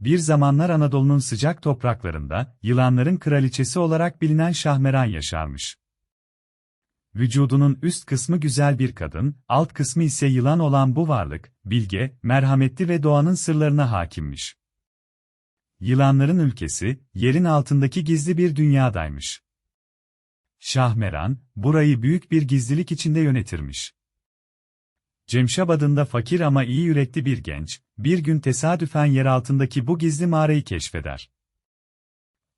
Bir zamanlar Anadolu'nun sıcak topraklarında, yılanların kraliçesi olarak bilinen Şahmeran yaşarmış. Vücudunun üst kısmı güzel bir kadın, alt kısmı ise yılan olan bu varlık, bilge, merhametli ve doğanın sırlarına hakimmiş. Yılanların ülkesi, yerin altındaki gizli bir dünyadaymış. Şahmeran, burayı büyük bir gizlilik içinde yönetirmiş. Cemşab adında fakir ama iyi yürekli bir genç, bir gün tesadüfen yer altındaki bu gizli mağarayı keşfeder.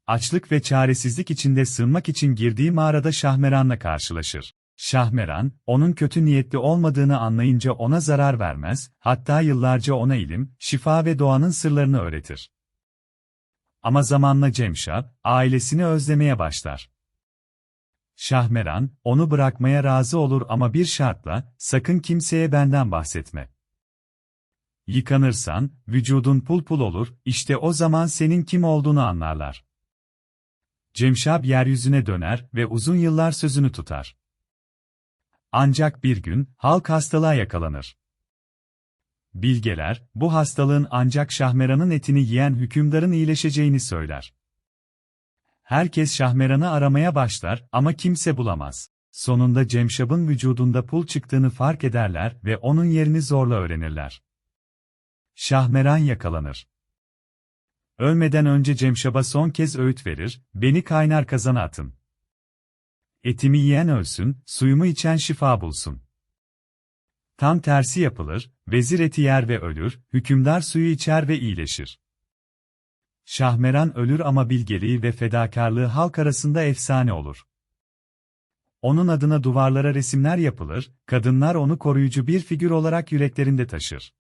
Açlık ve çaresizlik içinde sığınmak için girdiği mağarada Şahmeran'la karşılaşır. Şahmeran, onun kötü niyetli olmadığını anlayınca ona zarar vermez, hatta yıllarca ona ilim, şifa ve doğanın sırlarını öğretir. Ama zamanla Cemşab, ailesini özlemeye başlar. Şahmeran, onu bırakmaya razı olur ama bir şartla, sakın kimseye benden bahsetme. Yıkanırsan, vücudun pul pul olur, işte o zaman senin kim olduğunu anlarlar. Cemşab yeryüzüne döner ve uzun yıllar sözünü tutar. Ancak bir gün, halk hastalığa yakalanır. Bilgeler, bu hastalığın ancak Şahmeran'ın etini yiyen hükümdarın iyileşeceğini söyler. Herkes Şahmeran'ı aramaya başlar ama kimse bulamaz. Sonunda Cemşab'ın vücudunda pul çıktığını fark ederler ve onun yerini zorla öğrenirler. Şahmeran yakalanır. Ölmeden önce Cemşab'a son kez öğüt verir, beni kaynar kazana atın. Etimi yiyen ölsün, suyumu içen şifa bulsun. Tam tersi yapılır, vezir eti yer ve ölür, hükümdar suyu içer ve iyileşir. Şahmeran ölür ama bilgeliği ve fedakarlığı halk arasında efsane olur. Onun adına duvarlara resimler yapılır, kadınlar onu koruyucu bir figür olarak yüreklerinde taşır.